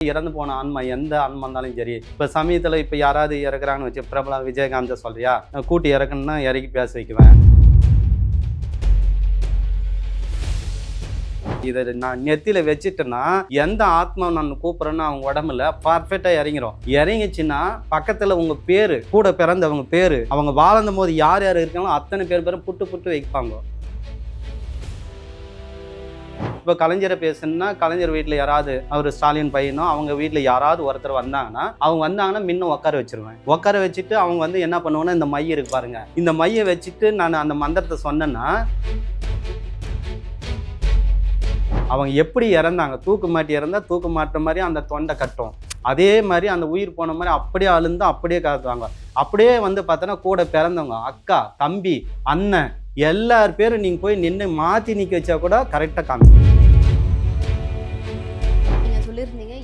இறந்து போன ஆன்மா எந்த ஆன்மா இருந்தாலும் சரி இப்போ சமயத்தில் இப்போ யாராவது இறக்குறாங்கன்னு வச்சு பிரபல விஜயகாந்த சொல்றியா? கூட்டி இறக்குன்னா இறக்கி பேச வைக்குவேன். இதை நான் நெத்தியில் வச்சுட்டேன்னா எந்த ஆத்மா நான் கூப்பிட்றேன்னு அவங்க உடம்புல பர்ஃபெக்டாக இறங்கிடும் இறங்கிச்சுன்னா பக்கத்தில் உங்க பேரு கூட பிறந்தவங்க பேரு அவங்க வாழ்ந்த போது யார் யார் இருக்காங்களோ அத்தனை பேர் பேரும் புட்டு புட்டு வைப்பாங்க. இப்போ கலைஞரை பேசணும்னா கலைஞர் வீட்டில் யாராவது அவர் ஸ்டாலின் பையனோ அவங்க வீட்டில் யாராவது ஒருத்தர் வந்தாங்கன்னா அவங்க வந்தாங்கன்னா முன்ன உட்கார வச்சிருவேன். உட்கார வச்சுட்டு அவங்க வந்து என்ன பண்ணுவோன்னா இந்த மைய இருக்கு பாருங்க. இந்த மைய வச்சுட்டு நான் அந்த மந்திரத்தை சொன்னேன்னா அவங்க எப்படி இறந்தாங்க? தூக்கு மாட்டி இறந்தா தூக்கு மாட்டுற மாதிரி அந்த தொண்டை கட்டும். அதே மாதிரி அந்த உயிர் போன மாதிரி அப்படியே அழுந்து அப்படியே காத்துவாங்க அப்படியே வந்து பார்த்தோன்னா கூட பிறந்தவங்க அக்கா தம்பி அண்ணன் எல்லார் பேரும் நீங்கள் போய் நின்று மாற்றி நிற்க வச்சா கூட கரெக்டாக காமிக்கும்.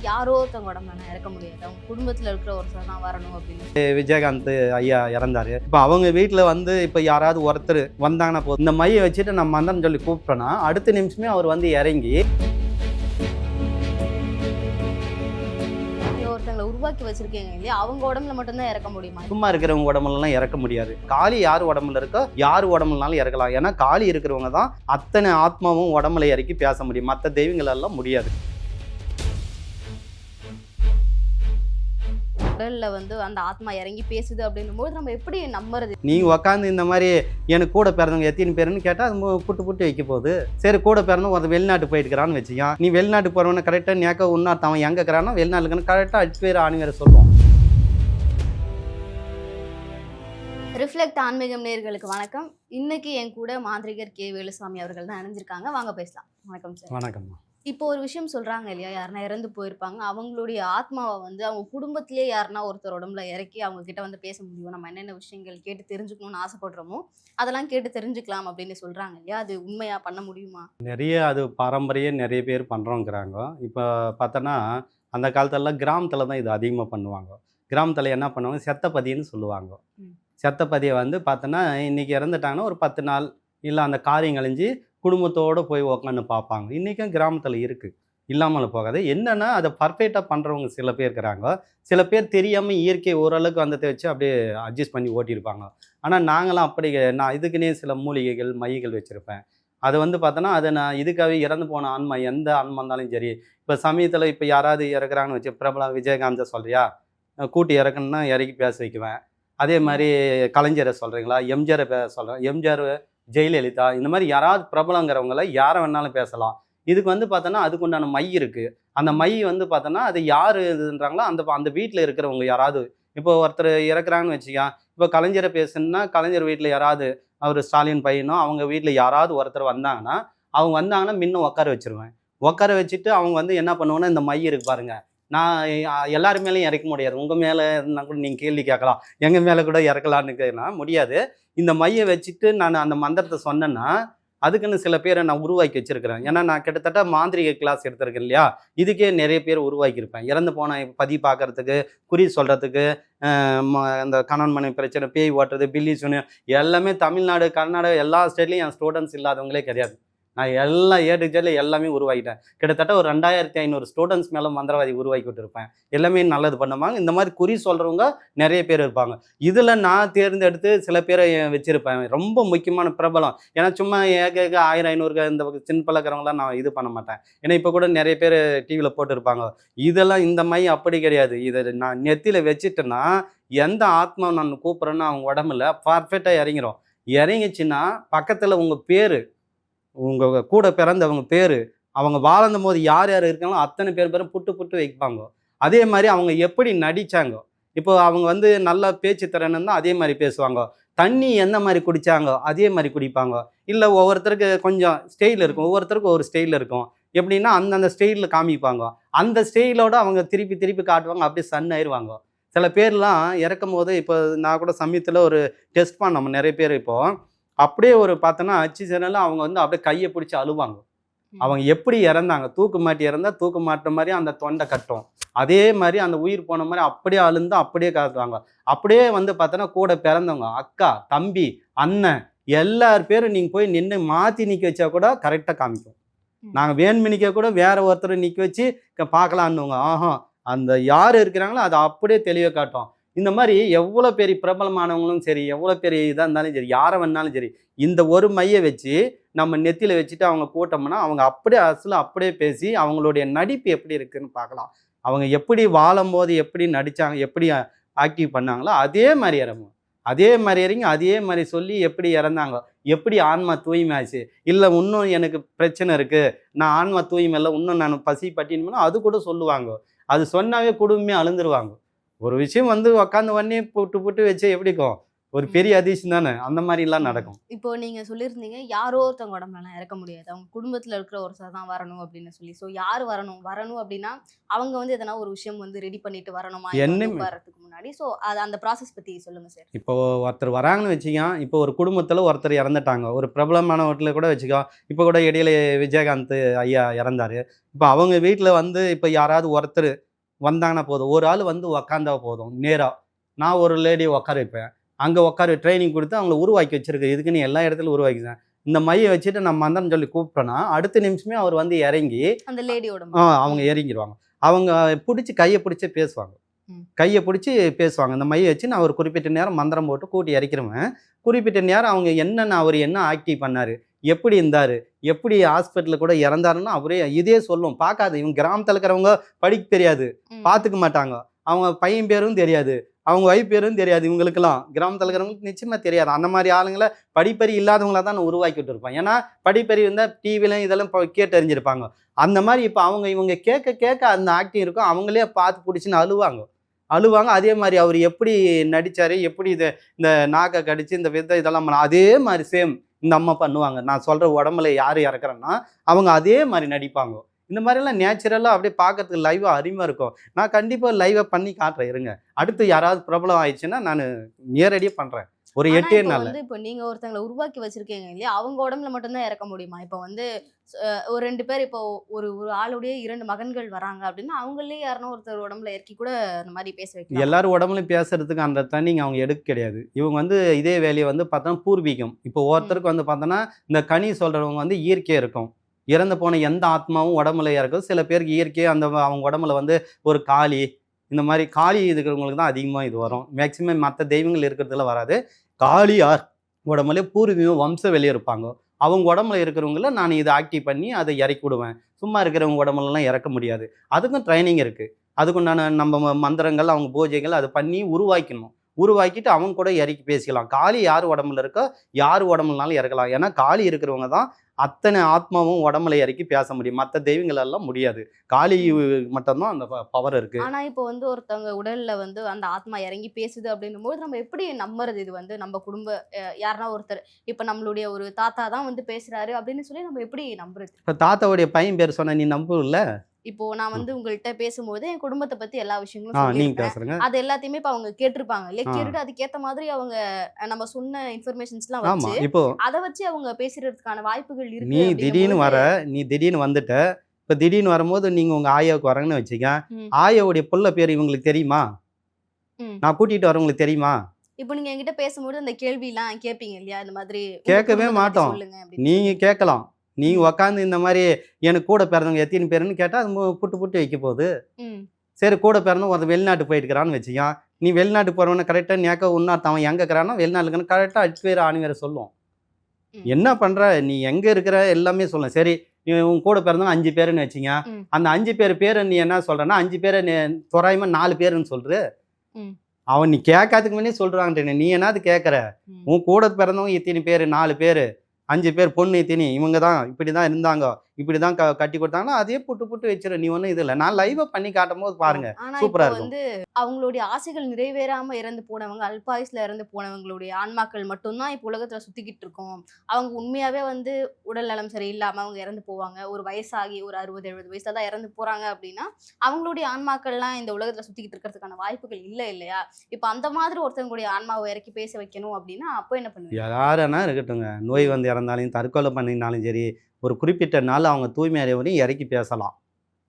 யாரோ ஒருத்தவங்க உடம்புல நான் இறக்க முடியாது. அவங்க குடும்பத்துல இருக்கிற ஒருத்தர் தான் வரணும் அப்படின்னு. விஜயகாந்த் ஐயா இறந்தாரு. இப்போ அவங்க வீட்டில் வந்து இப்போ யாராவது ஒருத்தர் வந்தாங்கன்னா போதும். இந்த மையை வச்சுட்டு நம்ம மந்தம் சொல்லி கூப்பிட்டோன்னா அடுத்த நிமிஷமே அவர் வந்து இறங்கி ஒருத்தங்களை உருவாக்கி வச்சிருக்கீங்க இல்லையா? அவங்க உடம்புல மட்டும்தான் இறக்க முடியுமா? சும்மா இருக்கிறவங்க உடம்புலலாம் இறக்க முடியாது. காளி யார் உடம்புல இருக்கோ யார் உடம்புலனாலும் இறக்கலாம். ஏன்னா காளி இருக்கிறவங்க தான் அத்தனை ஆத்மாவும் உடம்புல இறக்கி பேச முடியும். மற்ற தெய்வங்கள் எல்லாம் முடியாது. உடல்ல வந்து அந்த ஆத்மா இறங்கி பேசுது அப்படின்னும் போது நம்ம எப்படி நம்புறது? நீங்கள் உக்காந்து இந்த மாதிரி எனக்கு கூட பிறந்தவங்க எத்தனை பேருன்னு கேட்டால் அது புட்டு புட்டு வைக்க போகுது. சரி கூட பிறந்தவங்க ஒருத்தன் வெளிநாட்டு போயிட்டுக்கிறான்னு வச்சுக்கோ நீ வெளிநாட்டு போகிறவன கரெக்டாக நேக்க இன்னொருத்தன் அவன் எங்கே இருக்கிறானோ வெளிநாட்டுக்குன்னு கரெக்டாக அடிச்சு பேர் ஆணி வேறு சொல்லுவோம் ரிஃப்ளெக்ட் ஆன்மீகம் நேயர்களுக்கு வணக்கம். இன்னைக்கு என் கூட மாந்திரிகர் கே வேலுசாமி அவர்கள் தான் இணைஞ்சிருக்காங்க. வாங்க பேசலாம். வணக்கம் சார். வணக்கம் இப்போ ஒரு விஷயம் சொல்றாங்க இல்லையா? யாருன்னா இறந்து போயிருப்பாங்க. அவங்களுடைய ஆத்மாவை வந்து அவங்க குடும்பத்திலேயே யாருன்னா ஒருத்தர் உடம்புல இறக்கி அவங்க கிட்ட வந்து பேச முடியும். நம்ம என்னென்ன விஷயங்கள் கேட்டு தெரிஞ்சுக்கணும்னு ஆசைப்படுறோமோ அதெல்லாம் கேட்டு தெரிஞ்சுக்கலாம் அப்படின்னு சொல்றாங்க இல்லையா? அது உண்மையா பண்ண முடியுமா? நிறைய அது பாரம்பரிய நிறைய பேர் பண்ணுறோங்கிறாங்க இப்போ பார்த்தோன்னா அந்த காலத்துலலாம் கிராமத்தில் தான் இது அதிகமாக பண்ணுவாங்க. கிராமத்தில் என்ன பண்ணுவாங்க? செத்தப்பதின்னு சொல்லுவாங்க. செத்தப்பதியை வந்து பார்த்தோன்னா இன்றைக்கி இறந்துட்டாங்கன்னா ஒரு பத்து நாள் இல்லை அந்த காரியம் கழிஞ்சு குடும்பத்தோடு போய் உக்காந்து பார்ப்பாங்க. இன்றைக்கும் கிராமத்தில் இருக்குது இல்லாமல் போகாது. என்னென்னா அதை பர்ஃபெக்டாக பண்ணுறவங்க சில பேர் இருக்கிறாங்க. சில பேர் தெரியாமல் இயற்கை ஓரளவுக்கு வந்ததை வச்சு அப்படியே அட்ஜஸ்ட் பண்ணி ஓட்டியிருப்பாங்க. ஆனால் நாங்களாம் அப்படி நான் இதுக்குன்னே சில மூலிகைகள் மையங்கள் வச்சுருப்பேன். அது வந்து பார்த்தோன்னா அதை நான் இதுக்காகவே இறந்து போன ஆன்மா எந்த ஆன்மா இருந்தாலும் சரி. இப்போ சமயத்தில் இப்போ யாராவது இறக்குறாங்கன்னு வச்சு பிரபல விஜயகாந்தை சொல்கிறியா கூட்டி இறக்கணும்னா இறக்கி பேச வைக்குவேன். அதே மாதிரி கலைஞரை சொல்கிறீங்களா எம்ஜிஆரை பே சொல்கிறேன் எம்ஜிஆர் ஜெயலலிதா இந்த மாதிரி யாராவது பிரபலங்கிறவங்கள யாரை வேணாலும் பேசலாம். இதுக்கு வந்து பார்த்தோன்னா அதுக்கு உண்டான மை இருக்குது அந்த மை வந்து பார்த்தோன்னா அது யார் இதுன்றாங்களோ அந்த அந்த வீட்டில் இருக்கிறவங்க யாராவது. இப்போ ஒருத்தர் இறக்குறாங்கன்னு வச்சுக்கா இப்போ கலைஞரை பேசணுன்னா கலைஞர் வீட்டில் யாராவது அவர் ஸ்டாலின் பையனோ அவங்க வீட்டில் யாராவது ஒருத்தர் வந்தாங்கன்னா அவங்க வந்தாங்கன்னா முன்ன உட்கார வச்சிருவேன். உட்கார வச்சுட்டு அவங்க வந்து என்ன பண்ணுவோன்னா இந்த மை இருக்கு பாருங்க. நான் அஹ், மேலேயும் இறக்க முடியாது. உங்கள் மேலே இருந்தால் கூட நீங்கள் கேள்வி கேட்கலாம். எங்கள் மேலே கூட இறக்கலான்னு கேட்கலாம் முடியாது. இந்த மையை வச்சுட்டு நான் அந்த மந்திரத்தை சொன்னேன்னா அதுக்குன்னு சில பேரை நான் உருவாக்கி வச்சிருக்கிறேன். ஏன்னா நான் கிட்டத்தட்ட மாந்திரிக கிளாஸ் எடுத்திருக்கேன் இல்லையா? இதுக்கே நிறைய பேர் உருவாக்கியிருப்பேன். இறந்து போன பதி பார்க்கறதுக்கு குறி சொல்கிறதுக்கு இந்த கணவன் மனை பிரச்சனை பேய் ஓட்டுறது பில்லி சுனு எல்லாமே தமிழ்நாடு கர்நாடகா எல்லா ஸ்டேட்லேயும் என் ஸ்டூடெண்ட்ஸ் இல்லாதவங்களே கிடையாது. நான் எல்லா ஏ டு ஜெட்ல எல்லாமே உருவாக்கிட்டேன். கிட்டத்தட்ட ஒரு ரெண்டாயிரத்தி ஐநூறு ஸ்டூடெண்ட்ஸ் மேலே மந்திரவாதி உருவாக்கி விட்டுருப்பேன் எல்லாமே நல்லது பண்ணுவாங்க. இந்த மாதிரி குறி சொல்கிறவங்க நிறைய பேர் இருப்பாங்க. இதில் நான் தேர்ந்தெடுத்து சில பேரை வச்சுருப்பேன். ரொம்ப முக்கியமான பிரபலம். ஏன்னா சும்மா ஏக ஏக ஆயிரம் ஐநூறு இந்த சின்ன பழக்கிறவங்களாம் நான் இது பண்ண மாட்டேன். ஏன்னா இப்போ கூட நிறைய பேர் டிவியில் போட்டிருப்பாங்க. இதெல்லாம் இந்த மை அப்படி கிடையாது. இதை நான் நெத்தியில் வச்சுட்டேன்னா எந்த ஆத்மா நான் கூப்பிட்றேன்னு அவங்க உடம்புல பர்ஃபெக்டாக இறங்கிடும் இறங்கிச்சின்னா பக்கத்தில் உங்கள் பேர் உங்கள் கூட பிறந்தவங்க பேர் அவங்க வாழ்ந்த போது யார் யார் இருக்காங்களோ அத்தனை பேர் பேரும் புட்டு புட்டு வைப்பாங்க. அதே மாதிரி அவங்க எப்படி நடித்தாங்க இப்போ அவங்க வந்து நல்லா பேச்சு திறன்னு தான் அதே மாதிரி பேசுவாங்க. தண்ணி எந்த மாதிரி குடித்தாங்க அதே மாதிரி குடிப்பாங்க. இல்லை ஒவ்வொருத்தருக்கு கொஞ்சம் ஸ்டைல் இருக்கும். ஒவ்வொருத்தருக்கும் ஒரு ஸ்டைல் இருக்கும். எப்படின்னா அந்தந்த ஸ்டைலில் காமிப்பாங்க. அந்த ஸ்டைலோட அவங்க திருப்பி திருப்பி காட்டுவாங்க. அப்படியே சன் ஆயிடுவாங்க சில பேர்லாம் இறக்கும் போது இப்போ நான் கூட சமயத்தில் ஒரு டெஸ்ட் பண்ணோம். நிறைய பேர் இப்போது அப்படியே ஒரு பார்த்தோன்னா அச்சு சேனலில் அவங்க வந்து அப்படியே கையை பிடிச்சி அழுவாங்க. அவங்க எப்படி இறந்தாங்க? தூக்கு மாட்டி இறந்தா தூக்கு மாட்டுற மாதிரி அந்த தொண்டை கட்டும். அதே மாதிரி அந்த உயிர் போன மாதிரி அப்படியே அழுந்து அப்படியே காட்டுவாங்க. அப்படியே வந்து பார்த்தோன்னா கூட பிறந்தவங்க அக்கா தம்பி அண்ணன் எல்லார் பேரும் நீங்கள் போய் நின்று மாற்றி நிற்க வச்சா கூட கரெக்டாக காமிக்கும். நாங்கள் வேண்மினிக்க கூட வேற ஒருத்தரை நிற்க வச்சு பார்க்கலான்னுவங்க ஆஹா அந்த யார் இருக்கிறாங்களோ அதை அப்படியே தெளிவாக காட்டும். இந்த மாதிரி எவ்வளோ பெரிய பிரபலமானவங்களும் சரி எவ்வளோ பெரிய இதாக இருந்தாலும் சரி யாரை வேணாலும் சரி இந்த ஒரு மைய வச்சு நம்ம நெத்தியில் வச்சுட்டு அவங்க போட்டோம்னா அவங்க அப்படியே அசல அப்படியே பேசி அவங்களுடைய நடிப்பு எப்படி இருக்குன்னு பார்க்கலாம். அவங்க எப்படி வாழும்போது எப்படி நடித்தாங்க எப்படி ஆக்டிவ் பண்ணாங்களோ அதே மாதிரி இறங்கும் அதே மாதிரி இறங்கி அதே மாதிரி சொல்லி எப்படி இறந்தாங்க எப்படி ஆன்மா தூய்மையாச்சு இல்லை இன்னும் எனக்கு பிரச்சனை இருக்குது நான் ஆன்மா தூய்மை இல்லை இன்னும் நான் பசி பட்டினோம்னா அது கூட சொல்லுவாங்க. அது சொன்னாவே குடும்பமே அழுந்துருவாங்க. ஒரு விஷயம் வந்து உக்காந்து உடனே போட்டு போட்டு வச்சு எப்படிக்கும் ஒரு பெரிய அதிசயம் தானே? அந்த மாதிரிலாம் நடக்கும். இப்போ நீங்க சொல்லியிருந்தீங்க யாரோ ஒருத்தவங்க உடம்புலாம் இறக்க முடியாது. அவங்க குடும்பத்துல இருக்கிற ஒருத்தர் தான் வரணும் அப்படின்னு சொல்லி. ஸோ யார் வரணும்? வரணும் அப்படின்னா அவங்க வந்து எதனா ஒரு விஷயம் வந்து ரெடி பண்ணிட்டு வரணுமா? என்னமே- உட்கார்றதுக்கு முன்னாடி. ஸோ அது அந்த ப்ராசஸ் பத்தி சொல்லுங்க சார் இப்போ ஒருத்தர் வராங்கன்னு வச்சுக்கோ இப்போ ஒரு குடும்பத்தில் ஒருத்தர் இறந்துட்டாங்க. ஒரு பிரபலமான வீட்டில் கூட வச்சுக்கோ இப்போ கூட இடையில விஜயகாந்த் ஐயா இறந்தாரு. இப்போ அவங்க வீட்டில் வந்து இப்போ யாராவது ஒருத்தர் வந்தாங்கன்னா போதும். ஒரு ஆள் வந்து உக்காந்தா போதும் நேராக நான் ஒரு லேடியை உட்கார வைப்பேன் அங்கே உட்கார ட்ரைனிங் கொடுத்து அவங்கள உருவாக்கி வச்சிருக்கு இதுக்குன்னு எல்லா இடத்துலையும் உருவாக்கிச்சேன் இந்த மையை வச்சுட்டு நம்ம மந்தன்னு சொல்லி கூப்பிட்டோன்னா அடுத்த நிமிஷமே அவர் வந்து இறங்கி அந்த லேடியோட ஆ, அவங்க இறங்கிடுவாங்க அவங்க பிடிச்சி கையை பிடிச்சி பேசுவாங்க. கையை பிடிச்சி பேசுவாங்க. இந்த மையை வச்சு நான் ஒரு குறிப்பிட்ட நேரம் மந்திரம் போட்டு கூட்டி இறக்கிறவன் குறிப்பிட்ட நேரம் அவங்க என்னென்ன அவர் என்ன ஆக்டிவ் பண்ணாரு எப்படி இருந்தார்? எப்படி ஹாஸ்பிட்டலில் கூட இறந்தாருன்னு அவரே இதே சொல்லும். பார்க்காது இவங்க கிராமத்தில் இருக்கிறவங்க படிக்க தெரியாது. பார்த்துக்க மாட்டாங்க. அவங்க பையன் பேரும் தெரியாது. அவங்க ஒய்ஃப் பேரும் தெரியாது இவங்களுக்கெல்லாம். கிராமத்தில் இருக்கிறவங்களுக்கு நிச்சயமாக தெரியாது. அந்த மாதிரி ஆளுங்களை படிப்பறி இல்லாதவங்கள தான் நான் உருவாக்கி விட்டுருப்பேன் ஏன்னா படிப்பறி இருந்தால் டிவிலையும் இதெல்லாம் கேட்டு அறிஞ்சிருப்பாங்க அந்த மாதிரி இப்போ அவங்க இவங்க கேட்க கேட்க அந்த ஆக்டிங் இருக்கும். அவங்களே பார்த்து பிடிச்சின்னு அழுவாங்க. அழுவாங்க. அதே மாதிரி அவர் எப்படி நடிச்சாரு? எப்படி இதை இந்த நாக்கை கடிச்சு இந்த விதை இதெல்லாம் அதே மாதிரி சேம் இந்த அம்மா பண்ணுவாங்க. நான் சொல்கிற உடம்புல யார் இறக்குறேன்னா அவங்க அதே மாதிரி நடிப்பாங்க. இந்த மாதிரிலாம் நேச்சுரலாக அப்படியே பார்க்கறதுக்கு லைவாக அருமையாக இருக்கும். நான் கண்டிப்பாக லைவாக பண்ணி காட்டுறேன். இருங்க. அடுத்து யாராவது பிரபலம் ஆயிடுச்சுன்னா நான் நேரடியாக பண்ணுறேன் ஒரு எட்டே நாள் வந்து இப்போ நீங்க ஒருத்தங்களை உருவாக்கி வச்சிருக்கீங்க இல்லையா? அவங்க உடம்புல மட்டும்தான் இறக்க முடியுமா இப்போ வந்து ஒரு ரெண்டு பேர் இப்போ ஒரு ஒரு ஆளுடைய இரண்டு மகன்கள் வராங்க அப்படின்னா அவங்களே யாருன்னா ஒருத்தர் உடம்புல இறக்கி கூட அந்த மாதிரி பேச வைக்கலாம். எல்லாரும் உடம்புலையும் பேசுறதுக்கு அந்த தண்ணிங்க அவங்க எடுக்க கிடையாது. இவங்க வந்து இதே வேலையை வந்து பார்த்தோன்னா பூர்வீகம். இப்போ ஒருத்தருக்கு வந்து பார்த்தோன்னா இந்த கனி சொல்கிறவங்க வந்து இயற்கையாக இருக்கும். இறந்து போன எந்த ஆத்மாவும் உடம்புல இறக்கும் சில பேருக்கு இயற்கையாக அந்த அவங்க உடம்புல வந்து ஒரு காளி இந்த மாதிரி காளி இருக்கிறவங்களுக்கு தான் அதிகமாக இது வரும். மேக்சிமம் மற்ற தெய்வங்கள் இருக்கிறதுல வராது. காளியார் உடம்புல பூர்வீகம் வம்ச வெளியே இருப்பாங்க. அவங்க உடம்புல இருக்கிறவங்கள நான் இதை ஆக்டிவ் பண்ணி அதை இறக்கி விடுவேன். சும்மா இருக்கிறவங்க உடம்புலலாம் இறக்க முடியாது. அதுக்கும் ட்ரைனிங் இருக்குது அதுக்குண்டான நம்ம ம- மந்திரங்கள் அவங்க பூஜைகள் அதை பண்ணி உருவாக்கணும். உருவாக்கிட்டு அவங்க கூட இறக்கி பேசிக்கலாம். காளி யார் உடம்புல இருக்கோ யார் உடம்புலனாலும் இறக்கலாம். ஏன்னா காளி இருக்கிறவங்க தான் அத்தனை ஆத்மாவும் உடம்புல இறக்கி பேச முடியும். மற்ற தெய்வங்கள் எல்லாம் முடியாது. காளி மட்டும்தான் அந்த பவர் இருக்கு. ஆனா இப்போ வந்து ஒருத்தவங்க உடல்ல வந்து அந்த ஆத்மா இறங்கி பேசுது அப்படின்னும் போது நம்ம எப்படி நம்புறது இது வந்து? நம்ம குடும்ப யாருன்னா ஒருத்தர் இப்போ நம்மளுடைய ஒரு தாத்தா தான் வந்து பேசுறாரு அப்படின்னு சொல்லி நம்ம எப்படி நம்புறது? இப்போ தாத்தாவுடைய பையன் பேர் சொன்ன நீ நம்புல இப்போ நான் வந்து உங்கள்கிட்ட பேசும்போது என் குடும்பத்தை பத்தி எல்லா விஷயங்களும் அது எல்லாத்தையுமே இப்ப அவங்க கேட்டிருப்பாங்க இல்லையா. கேட்டுட்டு அதுக்கேத்த மாதிரி அவங்க நம்ம சொன்ன இன்ஃபர்மேஷன்ஸ்லாம் ஆமா வச்சு இப்போ அதை வச்சு அவங்க பேசுறதுக்கான வாய்ப்புகள் இருக்கு நீ திடீர்னு வர நீ திடீர்னு வந்துட்ட இப்போ திடீர்னு வரும்போது நீங்க உங்க ஆயாவுக்கு வரேன்னு வச்சுக்க. ஆயாவுடைய புள்ள பேர் இவங்களுக்கு தெரியுமா. நான் கூட்டிட்டு வரவங்களுக்கு தெரியுமா இப்போ நீங்க என்கிட்ட பேசும்போது அந்த கேள்வி எல்லாம் கேட்பீங்க இல்லையா இந்த மாதிரி கேட்கவே மாட்டோம். நீங்க. கேட்கலாம் நீங்க உக்காந்து இந்த மாதிரி எனக்கு கூட பிறந்தவங்க எத்தனை பேருன்னு கேட்டா அது புட்டு புட்டு வைக்க போகுது. சரி கூட பிறந்தவங்க ஒரு வெளிநாட்டு போயிட்டுக்கிறான்னு வச்சுக்கோ நீ வெளிநாட்டு போறவன கரெக்டாக நேக்க உன்னாத்த அவன் எங்க இருக்கிறானோ வெளிநாட்டுக்கு கரெக்டாக அடிச்சு பேர் ஆணி வேற சொல்லும் ம். என்ன பண்ற? நீ எங்க இருக்கிற? எல்லாமே சொல்லும் சரி நீ உன் கூட பிறந்தவங்க அஞ்சு பேருன்னு வச்சுங்க. அந்த அஞ்சு பேர் பேரை நீ என்ன சொல்றன்னா அஞ்சு பேரை நீ தோராயமா நாலு பேருன்னு சொல்ற. ம். அவன் நீ கேட்காததுக்கு முன்னே சொல்றான்ட்டு நீ என்னது கேட்குற. உன் கூட பிறந்தவங்க இத்தனை பேர்? நாலு பேர். அஞ்சு பேர் பொண்ணு தினி இவங்க தான் இப்படி தான் இருந்தாங்க. இப்படி தான் கட்டி கொடுத்தாங்கன்னா அதே புட்டு புட்டு வச்சிரு. நீ ஒன்றும் இது இல்லை. நான் லைவாக பண்ணி காட்டும் போது பாருங்க. ஆனா இப்போ சூப்பரா இருக்கும். வந்து அவங்களுடைய ஆசைகள் நிறைவேறாம இறந்து போனவங்க அல்பாயுஸ்ல இறந்து போனவங்களுடைய ஆன்மாக்கள் மட்டும்தான் இப்போ உலகத்துல சுத்திக்கிட்டு இருக்கோம். அவங்க உண்மையாவே வந்து உடல் நலம் சரியில்லாம அவங்க இறந்து போவாங்க. ஒரு வயசாகி ஒரு அறுபது எழுபது வயசுல தான் இறந்து போறாங்க அப்படின்னா அவங்களுடைய ஆன்மாக்கள்லாம் இந்த உலகத்துல சுத்திக்கிட்டு இருக்கிறதுக்கான வாய்ப்புகள் இல்ல இல்லையா? இப்போ அந்த மாதிரி ஒருத்தவங்களுடைய ஆன்மாவை இறக்கி பேச வைக்கணும் அப்படின்னா அப்போ என்ன பண்ணுவீங்க? யாருன்னா இருக்கட்டுங்க நோய் வந்து இறந்தாலும் தற்கொலை பண்ணினாலும் சரி ஒரு குறிப்பிட்ட நாள் அவங்க தூய்மை அடையவரையும் இறக்கி பேசலாம்.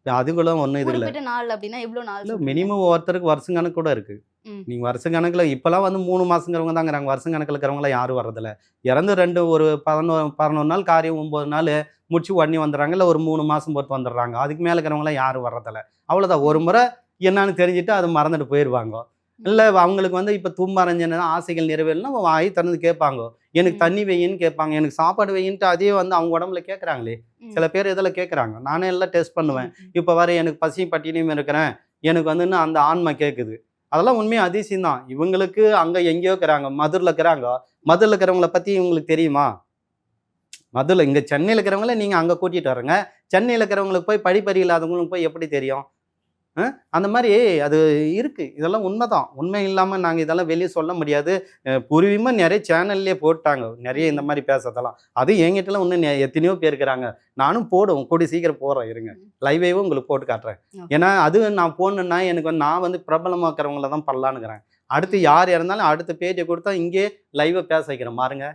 அதுக்குள்ள ஒன்றும் இது இல்லை நாள் அப்படின்னா எவ்வளவு நாள் இல்லை சொல்றீங்க? மினிமம் ஒருத்தருக்கு வருஷம் கணக்கு கூட இருக்கு. நீங்க வருஷ கணக்குல இப்பெல்லாம் வந்து மூணு மாசங்கிறவங்க தான் இருக்கிறாங்க வருஷம் கணக்கில் இருக்கிறவங்களாம் யாரும் வர்றதில்ல. இறந்து ரெண்டு ஒரு பதினோரு பதினொரு நாள் காரியம் ஒம்பது நாள் முடிச்சு உடனே வந்துடுறாங்க. இல்லை ஒரு மூணு மாசம் பொறுத்து வந்துடுறாங்க. அதுக்கு மேலே இருக்கிறவங்களாம் யாரும் வர்றதில்ல. அவ்வளோதான் ஒரு முறை என்னன்னு தெரிஞ்சுட்டு அதை மறந்துட்டு போயிடுவாங்க இல்லை அவங்களுக்கு வந்து இப்போ தும்பாரஞ்சன ஆசைகள் நிறைவேறலாம் வாய் திறந்து கேட்பாங்க. எனக்கு. தண்ணி வையின்னு கேட்பாங்க. எனக்கு சாப்பாடு வையின்ட்டு அதே வந்து அவங்க உடம்புல கேட்குறாங்களே. சில பேர் இதில் கேட்குறாங்க. நானே எல்லாம் டெஸ்ட் பண்ணுவேன். இப்போ வர எனக்கு பசி பட்டினியும் இருக்கிறேன். எனக்கு வந்து இன்னும் அந்த ஆன்மை கேட்குது. அதெல்லாம் உண்மையாக அதிசயம் தான். இவங்களுக்கு அங்கே எங்கேயோ இருக்கிறாங்க மதுரில் இருக்கிறாங்க. மதுரில் இருக்கிறவங்கள பற்றி இவங்களுக்கு தெரியுமா? மதுரில் இங்கே சென்னையில் இருக்கிறவங்கள நீங்கள் அங்கே கூட்டிகிட்டு வரங்க. சென்னையில் இருக்கிறவங்களுக்கு போய் படிப்பறி இல்லாதவங்களுக்கு போய் எப்படி தெரியும்? அந்த மாதிரி அது இருக்குது இதெல்லாம் உண்மைதான். உண்மை இல்லாமல் நாங்கள் இதெல்லாம் வெளியே சொல்ல முடியாது. அஹ் பூர்வீகமாக நிறைய சேனல்லே போட்டாங்க. நிறைய இந்த மாதிரி பேசுறதெல்லாம். அது என்கிட்டலாம் இன்னும் எத்தனையோ பேர் இருக்கிறாங்க. நானும் போடுவோம் கூடி சீக்கிரம் போகிறேன் இருங்க. லைவேவும் உங்களுக்கு போட்டு காட்டுறேன். ஏன்னா அது நான் போடணுன்னா எனக்கு வந்து நான் வந்து பிரபலமாக்குறவங்கள தான் பண்ணலான்னுக்கிறேன். அடுத்து யார் இறந்தாலும் அடுத்த பேஜை கொடுத்தா இங்கே லைவை பேச வைக்கிறேன். பாருங்க.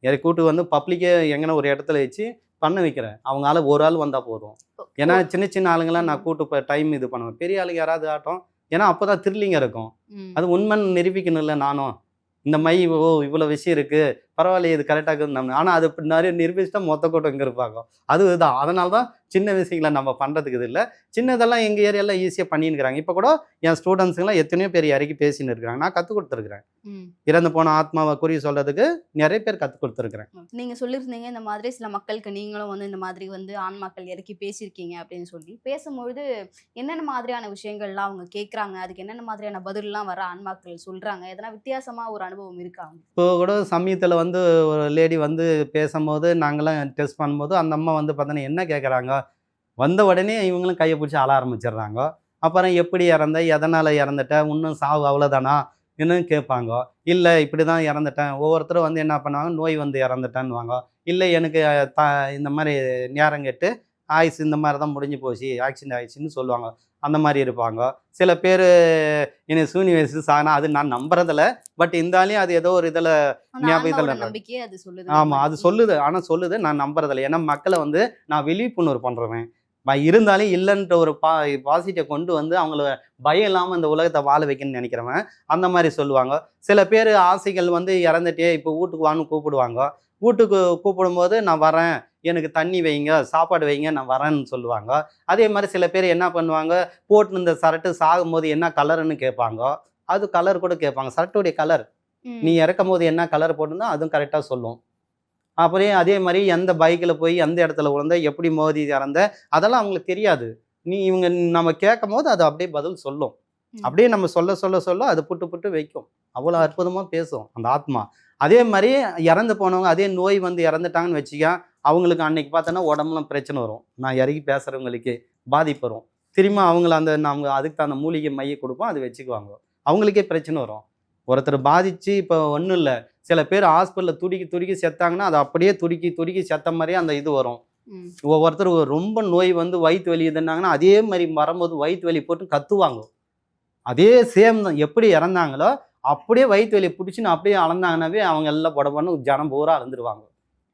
எனக்கு கூட்டு வந்து பப்ளிக்கே எங்கன்னா ஒரு இடத்துல வச்சு பண்ண வைக்கிறேன். அவங்க ஆள் ஒரு ஆள் வந்தால் போதும். ஏன்னா சின்ன சின்ன ஆளுங்களாம் நான் கூட்டு போய் டைம் இது பண்ணுவேன். பெரிய ஆளுங்க யாராவது ஆட்டம் ஏன்னா அப்போ தான் த்ரில்லிங் இருக்கும். அது உண்மைன்னு நிரூபிக்கணும் இல்லை நானும். இந்த மை ஓ இவ்வளோ விஷயம் இருக்குது பரவாயில்லையே இது கரெக்டாக இருக்குது ஆனால் அது நிறைய நிரூபிச்சுட்டா மொத்த கூட்டம் இங்கே இருப்பாங்க. அது இதுதான் அதனால தான் சின்ன விஷயங்களை நம்ம பண்ணுறதுக்கு இது இல்லை. சின்னதெல்லாம் எங்கள் ஏரியாவில் ஈஸியாக பண்ணின்னு இருக்கிறாங்க இப்போ கூட என் ஸ்டூடெண்ட்ஸுங்களாம் எத்தனையோ பேர் இறக்கி பேசின்னு இருக்கிறாங்க. நான் கற்றுக் கொடுத்துருக்குறேன். இறந்து போன ஆத்மாவை குறி சொல்கிறதுக்கு நிறைய பேர் கற்றுக் கொடுத்துருக்குறேன். நீங்க சொல்லியிருந்தீங்க இந்த மாதிரி சில மக்களுக்கு நீங்களும் வந்து இந்த மாதிரி வந்து ஆன்மாக்கள் இறக்கி பேசியிருக்கீங்க அப்படின்னு சொல்லி. பேசும்பொழுது என்னென்ன மாதிரியான விஷயங்கள்லாம் அவங்க கேட்குறாங்க அதுக்கு என்னென்ன மாதிரியான பதிலெலாம் வர ஆன்மாக்கள் சொல்றாங்க? எதனா வித்தியாசமா ஒரு அனுபவம் இருக்கா? இப்போ கூட சமயத்தில் வந்து ஒரு லேடி வந்து பேசும்போது நாங்களாம் டெஸ்ட் பண்ணும்போது அந்த அம்மா வந்து பார்த்தோன்னா என்ன கேட்குறாங்க வந்த உடனே இவங்களும் கையை பிடிச்சி அழ ஆரம்பிச்சிடுறாங்க. அப்புறம் எப்படி இறந்த எதனால் இறந்துட்ட இன்னும் சாவு அவ்வளோதானா இன்னும் கேட்பாங்க. இல்லை இப்படி தான் இறந்துட்டேன். ஒவ்வொருத்தரும் வந்து என்ன பண்ணுவாங்க? நோய் வந்து இறந்துட்டேன்னுவாங்க. இல்லை எனக்கு த இந்த மாதிரி நேரம் கெட்டு ஆயுசு இந்த மாதிரி தான் முடிஞ்சு போச்சு ஆக்சிடென்ட் ஆயிடுச்சுன்னு சொல்லுவாங்க. அந்த மாதிரி இருப்பாங்க. சில பேர் எனக்கு சூனி வயசு சானா அது நான் நம்புறதில்ல. பட் இருந்தாலும் அது ஏதோ ஒரு இதில் ஞாபகத்துல. நம்பிக்கையே அது சொல்லுது. அது சொல்லுது. நான் நம்புறதில்ல. ஏன்னா மக்களை வந்து நான் விழிப்புணர்வு பண்றேன் இருந்தாலும் இல்லைன்ற ஒரு பா பாசிட்டிவ் கொண்டு வந்து அவங்கள பயம் இல்லாமல் இந்த உலகத்தை வாழ வைக்கணும்னு நினைக்கிறவன் அந்த மாதிரி சொல்லுவாங்க. சில பேர் ஆசைகள் வந்து இறந்துட்டே இப்போ வீட்டுக்கு வான்னு கூப்பிடுவாங்க. வீட்டுக்கு கூப்பிடும்போது நான் வரேன் எனக்கு தண்ணி வைங்க சாப்பாடு வைங்க நான் வரேன்னு சொல்லுவாங்க. அதே மாதிரி சில பேர் என்ன பண்ணுவாங்க போட்டு இந்த சரட்டு சாகும்போது என்ன கலருன்னு கேட்பாங்க. அது கலர் கூட கேட்பாங்க. சரட்டுடைய கலர். நீ இறக்கும் போது என்ன கலர் போட்டிருந்தோ அதுவும் கரெக்டாக சொல்லும். அப்படியே அதே மாதிரி எந்த பைக்கில் போய் எந்த இடத்துல விழுந்த எப்படி மோதி இறந்த அதெல்லாம் அவங்களுக்கு தெரியாது. நீ இவங்க நம்ம கேட்கும் போது அது அப்படியே பதில் சொல்லும். அப்படியே நம்ம சொல்ல சொல்ல சொல்ல அது புட்டு புட்டு வைக்கும். அவ்வளோ அற்புதமாக பேசும் அந்த ஆத்மா. அதே மாதிரி இறந்து போனவங்க அதே நோய் வந்து இறந்துட்டாங்கன்னு வச்சுக்க அவங்களுக்கு அன்னைக்கு பார்த்தோன்னா உடம்புலாம் பிரச்சனை வரும். நான் இறங்கி பேசுகிறவங்களுக்கு பாதிப்பு வரும். திரும்ப அவங்கள அந்த அவங்க அதுக்கு தகுந்த மூலிகை மைய கொடுப்போம் அது வச்சுக்குவாங்க. அவங்களுக்கே பிரச்சனை வரும். ஒருத்தர் பாதிச்சு இப்போ ஒன்றும் இல்லை. சில பேர் ஹாஸ்பிட்டலில் துடிக்கி துடிக்கி செத்தாங்கன்னா அது அப்படியே துடிக்கி துடிக்கி செத்த மாதிரியே அந்த இது வரும். ஒவ்வொருத்தர் ரொம்ப நோய் வந்து வயிற்று வலி இதுனாங்கன்னா அதே மாதிரி வரும்போது வயிற்று வலி போட்டு கத்துவாங்க. அதே சேம் தான். எப்படி இறந்தாங்களோ அப்படியே வயிற்று வலி பிடிச்சின்னு அப்படியே அளந்தாங்கன்னாவே அவங்க எல்லாம் புடப்பண்ணு ஜனம் பூரா அழுந்துருவாங்க.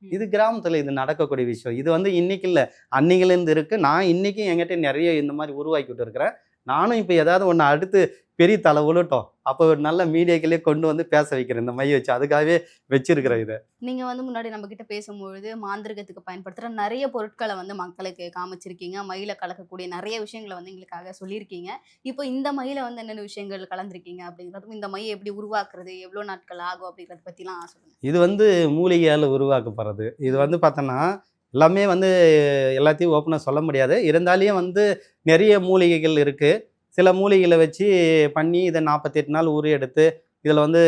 ம். இது கிராமத்தில் இது நடக்கக்கூடிய விஷயம். இது வந்து இன்னைக்கு இல்லை. அன்னையிலேருந்து இருக்கு. நான் இன்னைக்கும் என்கிட்ட நிறைய இந்த மாதிரி உருவாக்கிட்டு இருக்கிறேன். நானும் இப்போ ஏதாவது ஒன்று அடுத்து பெரிய தலை உழட்டும் அப்போ ஒரு நல்ல மீடியாக்களே கொண்டு வந்து பேச வைக்கிறேன் இந்த மைய வச்சு அதுக்காகவே வச்சிருக்கிறேன் இதை. நீங்க வந்து முன்னாடி நம்ம கிட்ட பேசும்பொழுது மாந்திரிகத்துக்கு பயன்படுத்துற நிறைய பொருட்களை வந்து மக்களுக்கு காமிச்சிருக்கீங்க. மயில கலக்கக்கூடிய நிறைய விஷயங்களை வந்து எங்களுக்காக சொல்லியிருக்கீங்க. இப்போ இந்த மயில வந்து என்னென்ன விஷயங்கள் கலந்துருக்கீங்க அப்படிங்கிறதும் இந்த மையை எப்படி உருவாக்குறது எவ்வளவு நாட்கள் ஆகும் அப்படிங்கறத பத்திலாம் சொல்லுங்க. இது வந்து மூலிகையால் உருவாக்கப்படுறது. இது வந்து பார்த்தோன்னா எல்லாமே வந்து எல்லாத்தையும் ஓப்பனாக சொல்ல முடியாது. இருந்தாலையும் வந்து நிறைய மூலிகைகள் இருக்குது சில மூலிகைகளை வச்சு பண்ணி இதை நாற்பத்தெட்டு நாள் ஊறி எடுத்து இதில் வந்து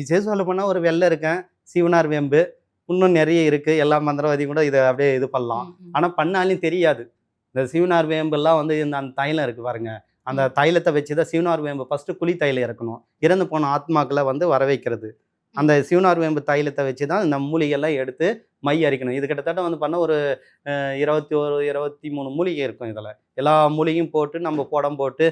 ஈஸியாக சொல்ல போனால் ஒரு வெள்ளை இருக்கேன் சிவனார் வேம்பு இன்னும் நிறைய இருக்குது எல்லா மந்திரவாதியும் கூட இதை அப்படியே இது பண்ணலாம். ஆனால் பண்ணாலும் தெரியாது. இந்த சிவனார் வேம்பெல்லாம் வந்து இந்த அந்த தைலம் இருக்குது பாருங்க. அந்த தைலத்தை வச்சு தான் சிவனார் வேம்பு ஃபஸ்ட்டு குழி தைலம் இறக்கணும். இறந்து போன ஆத்மாக்களை வந்து வர வைக்கிறது அந்த சிவனார் வேம்பு தைலத்தை வச்சு தான் இந்த மூலிகையெல்லாம் எடுத்து மை அரிக்கணும் இது கிட்டத்தட்ட வந்து பண்ண ஒரு இருபத்தி ஒரு இருபத்தி மூணு மூலிகை இருக்கும் இதில். எல்லா மூலிகையும் போட்டு நம்ம புடம் போட்டு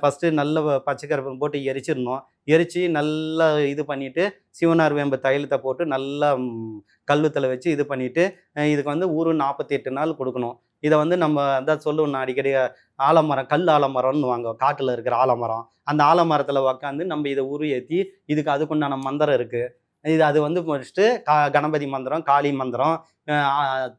ஃபஸ்ட்டு நல்ல வ- பச்சை போட்டு எரிச்சிடணும். எரித்து நல்லா இது பண்ணிவிட்டு சிவனார் வேம்பு தைலத்தை போட்டு நல்லா கல்லுத்தில் வச்சு இது பண்ணிவிட்டு இதுக்கு வந்து ஊறு நாற்பத்தி எட்டு நாள் கொடுக்கணும். இதை வந்து நம்ம அதான் சொல்லுவோம் நான் அடிக்கடி ஆலமரம் கல் ஆலமரம்னு வாங்க காட்டில் இருக்கிற ஆலமரம். அந்த ஆலமரத்தில் உக்காந்து நம்ம இதை உரு ஏற்றி இதுக்கு அதுக்குண்டான மந்திரம் இருக்குது இது அது வந்து முடிச்சுட்டு கா கணபதி மந்திரம் காளி மந்திரம்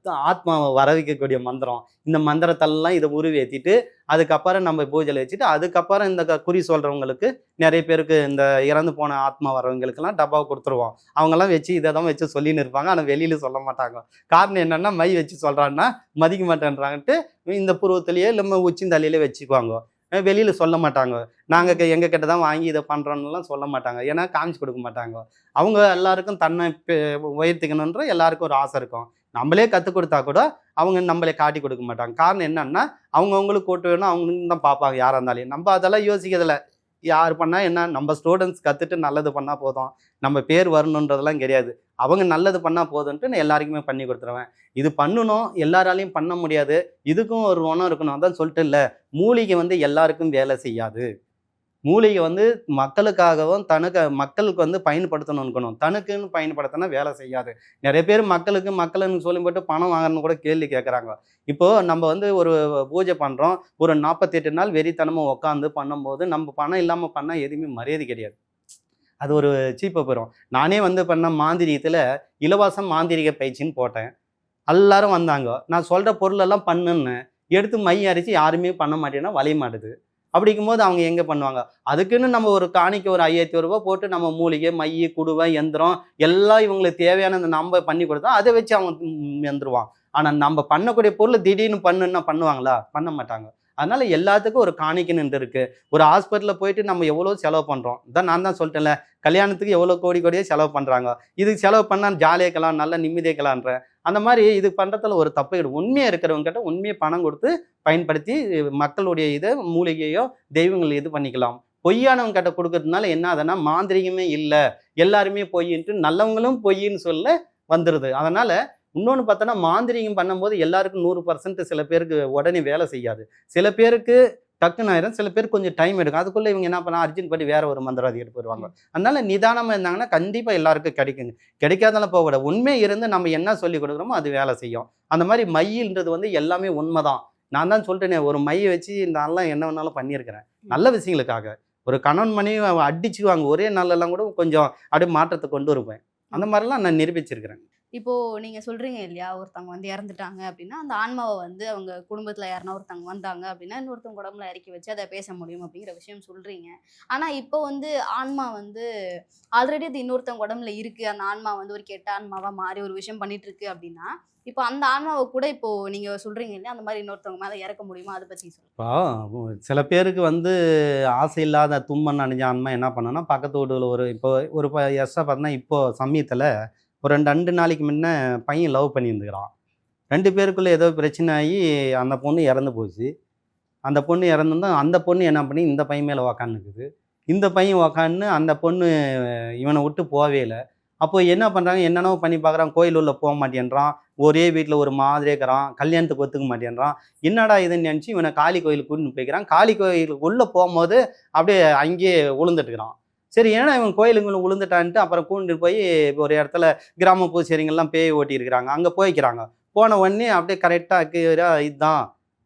ஆத்மாவை வர வைக்கக்கூடிய மந்திரம். இந்த மந்திரத்தெல்லாம் இதை உருவேற்றிட்டு அதுக்கப்புறம் நம்ம பூஜையில் வச்சுட்டு அதுக்கப்புறம் இந்த க- குறி சொல்கிறவங்களுக்கு நிறைய பேருக்கு இந்த இறந்து போன ஆத்மா வரவங்களுக்கெல்லாம் டப்பாவை கொடுத்துருவோம். அவங்கெல்லாம் வச்சு இதை தான் வச்சு சொல்லின்னு இருப்பாங்க. ஆனால் வெளியில் சொல்ல மாட்டாங்க. காரணம் என்னென்னா மை வச்சு சொல்கிறான்னா மதிக்க மாட்டேன்றாங்கன்ட்டு இந்த புருவத்திலேயே இல்லை உச்சிந்தலையிலே வச்சுக்குவாங்க. வெளியில் சொல்ல மாட்டாங்க. நாங்கள் எங்கள் கிட்ட தான் வாங்கி இதை பண்ணுறோன்னுலாம் சொல்ல மாட்டாங்க. ஏன்னா காமிச்சு கொடுக்க மாட்டாங்க. அவங்க எல்லாருக்கும் தன்னை உயர்த்திக்கணுன்ற எல்லாருக்கும் ஒரு ஆசை இருக்கும். நம்மளே கற்றுக் கொடுத்தா கூட அவங்க நம்மளே காட்டி கொடுக்க மாட்டாங்க. காரணம் என்னன்னா அவங்கவுங்களுக்கு கூட்டு வேணும் அவங்களுக்கு தான் பார்ப்பாங்க யாராக இருந்தாலும். நம்ம அதெல்லாம் யோசிக்கிறதில்ல. யார் பண்ணால் என்ன? நம்ம ஸ்டூடெண்ட்ஸ் கற்றுட்டு நல்லது பண்ணால் போதும். நம்ம பேர் வரணுன்றதெல்லாம் கிடையாது. அவங்க நல்லது பண்ணால் போதுன்ட்டு நான் எல்லாருக்குமே பண்ணி கொடுத்துருவேன். இது பண்ணணும் எல்லாராலையும் பண்ண முடியாது. இதுக்கும் ஒரு குணம் இருக்கணும். அதான் சொல்லிட்டு இல்லை மூலிகை வந்து எல்லாருக்கும் வேலை செய்யாது. மூலிகை வந்து மக்களுக்காகவும் தனக்கு மக்களுக்கு வந்து பயன்படுத்தணும்னு இருக்கணும். தனக்குன்னு பயன்படுத்தினா வேலை செய்யாது. நிறைய பேர் மக்களுக்கு மக்களுன்னு சொல்லி போட்டு பணம் வாங்கணும்னு கூட கேள்வி கேட்குறாங்க. இப்போ நம்ம வந்து ஒரு பூஜை பண்ணுறோம் ஒரு நாற்பத்தெட்டு நாள் வெறித்தனமாக உட்காந்து பண்ணும்போது நம்ம பணம் இல்லாமல் பண்ணால் எதுவுமே மரியாதை கிடையாது. அது ஒரு சீப்பாக போயிடும் நானே வந்து பண்ண மாந்திரிகத்தில் இலவசம் மாந்திரிக பயிற்சின்னு போட்டேன். எல்லாரும் வந்தாங்க. நான் சொல்கிற பொருளெல்லாம் பண்ணுன்னு எடுத்து மை அரைச்சி யாருமே பண்ண மாட்டேன்னா வளைய மாட்டுது. அப்படிங்கும்போது அவங்க எங்கே பண்ணுவாங்க? அதுக்குன்னு நம்ம ஒரு காணிக்கு ஒரு ஐயாயிரத்தி ரூபா போட்டு நம்ம மூலிகை மை குடுவை எந்திரம் எல்லாம் இவங்களுக்கு தேவையான அந்த நம்ம பண்ணி கொடுத்தா அதை வச்சு அவங்க எந்திருவான் ஆனால் நம்ம பண்ணக்கூடிய பொருள் திடீர்னு பண்ணுன்னா பண்ணுவாங்களா? பண்ண மாட்டாங்க. அதனால எல்லாத்துக்கும் ஒரு காணிக்கணுன்ட்டு இருக்கு. ஒரு ஹாஸ்பிட்டலில் போயிட்டு நம்ம எவ்வளோ செலவு பண்ணுறோம் இதான் நான் தான் சொல்லிட்டேன்ல. கல்யாணத்துக்கு எவ்வளோ கோடி கோடியே செலவு பண்ணுறாங்க இதுக்கு செலவு பண்ணால் ஜாலியாக்கலாம் நல்ல நிம்மதியாக்கலான்ற அந்த மாதிரி இது பண்ணுறதுல ஒரு தப்பு கிடையாது. உண்மையாக இருக்கிறவங்ககிட்ட உண்மையை பணம் கொடுத்து பயன்படுத்தி மக்களுடைய இதை மூலிகையோ தெய்வங்கள் இது பண்ணிக்கலாம். பொய்யானவங்க கிட்ட கொடுக்கறதுனால என்ன ஆகுதுன்னா மாந்திரிகமே இல்லை. எல்லாருமே பொய்ன்ட்டு நல்லவங்களும் பொய்ன்னு சொல்ல வந்துடுது அதனால் இன்னொன்று பார்த்தோன்னா மாந்திரிகம் பண்ணும்போது எல்லாருக்கும் நூறு பர்சன்ட் சில பேருக்கு உடனே வேலை செய்யாது. சில பேருக்கு டக்குன்னு ஆயிரும். சில பேருக்கு கொஞ்சம் டைம் எடுக்கும். அதுக்குள்ளே இவங்க என்ன பண்ணா அர்ஜென்ட் பண்ணி வேற ஒரு எடுத்து போயிடுவாங்க. அதனால நிதானமாக இருந்தாங்கன்னா கண்டிப்பாக எல்லாருக்கும் கிடைக்குங்க. கிடைக்காதெல்லாம் போகக்கூடாது உண்மை இருந்து நம்ம என்ன சொல்லி கொடுக்குறோமோ அது வேலை செய்யும். அந்த மாதிரி மையின்றது வந்து எல்லாமே உண்மைதான். நான் தான் சொல்லிட்டேனே ஒரு மையை வச்சு நான்லாம் என்ன வேணாலும் பண்ணியிருக்கிறேன். நல்ல விஷயங்களுக்காக. ஒரு கணவன் மனைவி அடிச்சுக்குவாங்க. ஒரே நாளெல்லாம் கூட கொஞ்சம் அப்படியே மாற்றத்தை கொண்டு வருவேன். அந்த மாதிரிலாம் நான் நிரூபிச்சிருக்கிறேன். இப்போது நீங்கள் சொல்கிறீங்க இல்லையா ஒருத்தவங்க வந்து இறந்துட்டாங்க அப்படின்னா அந்த ஆன்மாவை வந்து அவங்க குடும்பத்தில் யாருன்னா ஒருத்தவங்க வந்தாங்க அப்படின்னா இன்னொருத்தவங்க உடம்புல இறக்கி வச்சு அதை பேச முடியும் அப்படிங்கிற விஷயம் சொல்கிறீங்க ஆனால் இப்போ வந்து ஆன்மா வந்து ஆல்ரெடி அது இன்னொருத்தவங்க உடம்புல இருக்குது அந்த ஆன்மா வந்து ஒரு கெட்ட ஆன்மாவாக மாறி ஒரு விஷயம் பண்ணிகிட்ருக்கு அப்படின்னா இப்போ அந்த ஆன்மாவை கூட இப்போ நீங்க சொல்றீங்க இல்லையா அந்த மாதிரி இன்னொருத்தவங்க மேலே இறக்க முடியுமா? அதை பற்றி இப்போ சில பேருக்கு வந்து ஆசை இல்லாத தும்மன் அணிஞ்ச ஆன்மா என்ன பண்ணோன்னா பக்கத்து வீட்டில் ஒரு இப்போ ஒரு ப எஸ்ஸை பார்த்தோன்னா இப்போ சமயத்தில் ஒரு ரெண்டு ரெண்டு நாளைக்கு முன்ன பையன் லவ் பண்ணியிருந்துக்கிறான். ரெண்டு பேருக்குள்ளே ஏதோ பிரச்சனை ஆகி அந்த பொண்ணு இறந்து போச்சு. அந்த பொண்ணு இறந்துருந்தா அந்த பொண்ணு என்ன பண்ணி இந்த பையன் மேலே உக்காந்துக்குது இந்த பையன் உக்காந்து அந்த பொண்ணு இவனை விட்டு போவே இல்லை. அப்போ என்ன பண்ணுறாங்க என்னென்ன பண்ணி பார்க்குறான். கோயில் உள்ள போக மாட்டேன்றான். ஒரே வீட்டில் ஒரு மாதிரி இருக்கிறான். கல்யாணத்துக்கு ஒத்துக்க மாட்டேன்றான். என்னடா இதுன்னு நினச்சி இவனை காளி கோயிலுக்கு கூட்டின்னு போய்க்கிறான். காளி கோயிலுக்கு உள்ளே போகும்போது அப்படியே அங்கேயே உளுந்துட்டுக்கிறான் சரி ஏன்னா இவன் கோயிலுக்குள்ள உளுந்துட்டான்ட்டு அப்புறம் கூண்டிட்டு போய் ஒரு இடத்துல கிராம பூசேரிங்கெல்லாம் பேய் ஓட்டி இருக்கிறாங்க அங்கே போய்க்கிறாங்க. போன உடனே அப்படியே கரெக்டாக இதுதான்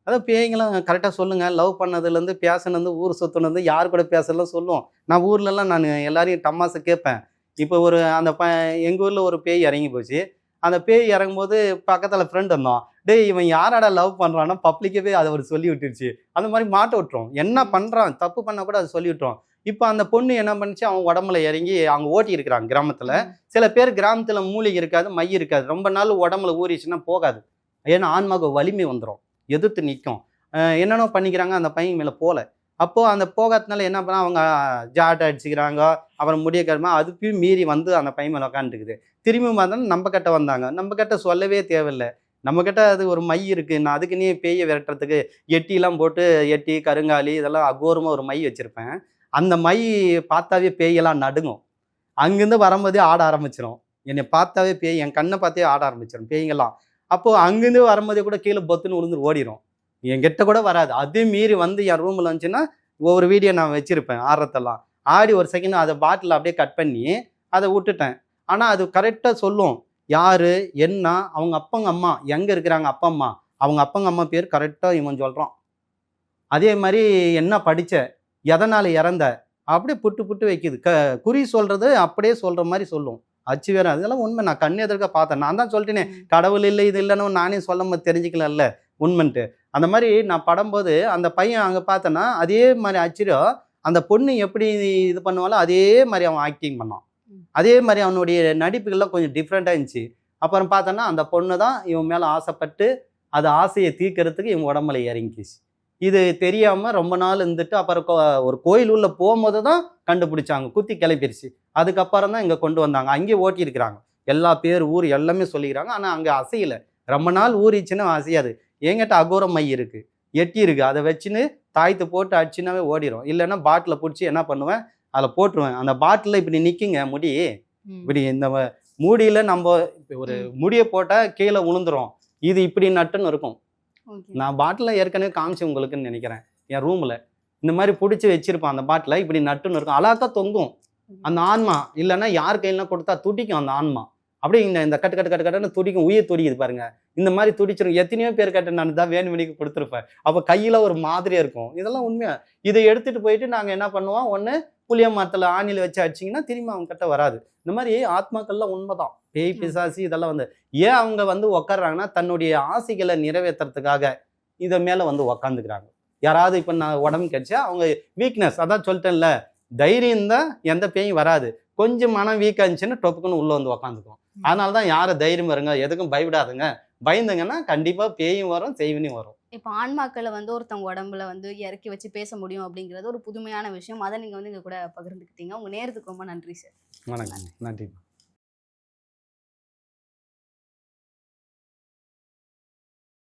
அதான் பேய்ங்களாம் கரெக்டாக சொல்லுங்கள் லவ் பண்ணதுலேருந்து பேசுனது ஊர் சுற்றுனது யார் கூட பேசலாம் சொல்லுவோம். நான் ஊர்லலாம் நான் எல்லாரையும் டம்மாசை கேட்பேன். இப்போ ஒரு அந்த ப எங்கள் ஊரில் ஒரு பேய் இறங்கி போச்சு. அந்த பேய் இறங்கும்போது பக்கத்தில் ஃப்ரெண்ட் வந்தோம் டேய் இவன் யாராடா லவ் பண்ணுறான்னா பப்ளிக்கவே அதை அவர் சொல்லி விட்டுருச்சு அந்த மாதிரி மாட்ட விட்டுரும். என்ன பண்ணுறான் தப்பு பண்ண கூட அதை சொல்லி விட்டுரும் இப்போ அந்த பொண்ணு என்ன பண்ணுச்சு? அவன் உடம்புல இறங்கி அவங்க ஓட்டி இருக்கிறாங்க கிராமத்தில். சில பேர் கிராமத்தில் மூலிகை இருக்காது மை இருக்காது. ரொம்ப நாள் உடம்புல ஊறிச்சுன்னா போகாது. ஏன்னா ஆன்மாவுக்கு வலிமை வந்துடும் எதிர்த்து நிற்கும் என்னென்னோ பண்ணிக்கிறாங்க அந்த பையன் மேலே போகல அப்போது அந்த போகாதனால என்ன பண்ணா அவங்க ஜாட் அடிச்சுக்கிறாங்க. அப்புறம் முடிய கருமா அதுக்கும் மீறி வந்து அந்த பையன் மேலே உட்காந்துருக்குது திரும்பி வந்தாலும் நம்ம கிட்ட வந்தாங்க. நம்ம கிட்ட சொல்லவே தேவையில்லை. நம்ம கிட்ட அது ஒரு மை இருக்குது நான் அதுக்குன்னே பேயை விரட்டுறதுக்கு எட்டிலாம் போட்டு எட்டி கருங்காலி இதெல்லாம் அகோரமாக ஒரு மை வச்சுருப்பேன். அந்த மை பார்த்தாவே பேயெல்லாம் நடுங்கும். அங்கேருந்து வரும்போதே ஆட ஆரம்பிச்சிடும் என்னை பார்த்தாவே பேய் என் கண்ணை பார்த்தே ஆட ஆரம்பிச்சிடும் பேய்ங்கெல்லாம் அப்போது அங்கேருந்து வரும்போதே கூட கீழே பொத்துன்னு விழுந்து ஓடிடும் என்கிட்ட கூட வராது. அதே மீறி வந்து என் ரூமில் வந்துச்சுன்னா ஒவ்வொரு வீடியோ நான் வச்சுருப்பேன் ஆடுறதெல்லாம் ஆடி ஒரு செகண்ட் அதை பாட்டில் அப்படியே கட் பண்ணி அதை விட்டுட்டேன். ஆனால் அது கரெக்டாக சொல்லும். யார் என்ன அவங்க அப்பங்க அம்மா எங்கே இருக்கிறாங்க அப்பா அம்மா? அவங்க அப்பங்க அம்மா பேர் கரெக்டாக இவன் சொல்கிறான் அதே மாதிரி என்ன படித்த எதனால் இறந்த? அப்படியே புட்டு புட்டு வைக்குது. க குறி சொல்கிறது அப்படியே சொல்கிற மாதிரி சொல்லும். அச்சு வேற அதெல்லாம் உண்மை. நான் கண்ணு எதிர்க்க பார்த்தேன். நான் தான் சொல்லிட்டேனே கடவுள் இல்லை இது இல்லைன்னு நானே சொல்ல தெரிஞ்சுக்கலாம்ல உண்மைன்ட்டு. அந்த மாதிரி நான் படும்போது அந்த பையன் அங்கே பார்த்தேன்னா அதே மாதிரி ஆச்சரியம் அந்த பொண்ணு எப்படி இது பண்ணுவாலோ அதே மாதிரி அவன் ஆக்டிங் பண்ணான். அதே மாதிரி அவனுடைய நடிப்புகள்லாம் கொஞ்சம் டிஃப்ரெண்ட்டாக இருந்துச்சு. அப்புறம் பார்த்தோன்னா அந்த பொண்ணு தான் இவன் மேலே ஆசைப்பட்டு அது ஆசையை தீர்க்கறதுக்கு இவன் உடம்புல இறங்கிச்சு இது தெரியாமல் ரொம்ப நாள் இருந்துட்டு அப்புறம் ஒரு கோயில் உள்ள போகும்போது தான் கண்டுபிடிச்சாங்க. குத்தி கிளப்பிருச்சு. அதுக்கப்புறம் தான் இங்கே கொண்டு வந்தாங்க. அங்கேயே ஓட்டியிருக்கிறாங்க. எல்லா பேர் ஊர் எல்லாமே சொல்லிக்கிறாங்க. ஆனால் அங்கே அசையலை. ரொம்ப நாள் ஊறிச்சுன்னா அசையாது. என்கிட்ட அகோர மை இருக்குது எட்டி இருக்குது அதை வச்சுன்னு தாய்த்து போட்டு அடிச்சுனாவே ஓடிடும் இல்லைன்னா பாட்டில் பிடிச்சி என்ன பண்ணுவேன்? அதில் போட்டுருவேன். அந்த பாட்டில் இப்படி நிற்குங்க முடி. இப்படி இந்த மூடியில் நம்ம ஒரு முடியை போட்டால் கீழே விழுந்துரும் இது இப்படி நட்டுன்னு இருக்கும். நான் பாட்டில் ஏற்கனவே காமிச்சு உங்களுக்குன்னு நினைக்கிறேன். என் ரூமில். இந்த மாதிரி பிடிச்சி வச்சிருப்பான் அந்த பாட்டில் இப்படி நட்டுன்னு இருக்கும். அழகா தொங்கும். அந்த ஆன்மா. இல்லைன்னா யார் கையிலாம் கொடுத்தா துடிக்கும் அந்த ஆன்மா. அப்படியே இந்த இந்த கட்டு கட்டு கட்டு கட்டுன்னு துடிக்கும். உயிர் துடிக்குது பாருங்க. இந்த மாதிரி துடிச்சிரும். எத்தனையோ பேர் கட்டு நான் தான் வேணும் வேணிக்கு கொடுத்துருப்பேன். அப்போ கையில் ஒரு மாதிரியா இருக்கும். இதெல்லாம் உண்மையா? இதை எடுத்துட்டு போயிட்டு நாங்கள் என்ன பண்ணுவோம்? ஒன்று புளிய மரத்தில் ஆணியில் வச்சு அடிச்சிங்கன்னா திரும்பி அவங்க கிட்ட வராது. இந்த மாதிரி ஆத்மாக்கள்லாம் உண்மைதான். பேய் பிசாசி இதெல்லாம் வந்து ஏன் அவங்க வந்து உக்காடுறாங்கன்னா தன்னுடைய ஆசைகளை நிறைவேற்றுறதுக்காக இதை மேலே வந்து உக்காந்துக்கிறாங்க. யாராவது இப்போ நான் உடம்பு கிடைச்சா அவங்க வீக்னஸ் அதான் சொல்லிட்டேன்ல தைரியம் தான் எந்த பேயும் வராது. கொஞ்சம் மனம் வீக்காக இருந்துச்சுன்னா டொப்புக்குன்னு உள்ளே வந்து உக்காந்துக்கும். அதனால தான் யாரும் தைரியம் வருங்க எதுக்கும் பயப்படாதுங்க. பயந்துங்கன்னா கண்டிப்பாக பேயும் வரும் செய்வினையும் வரும். இப்போ ஆன்மாக்களை வந்து ஒருத்தவங்க உடம்புல வந்து இறக்கி வச்சு பேச முடியும் அப்படிங்கிறது ஒரு புதுமையான விஷயம். அதை நீங்க வந்து எங்க கூட பகிர்ந்துக்கிட்டீங்க. உங்க நேரத்துக்கு ரொம்ப நன்றி சார். வணக்கம் நன்றி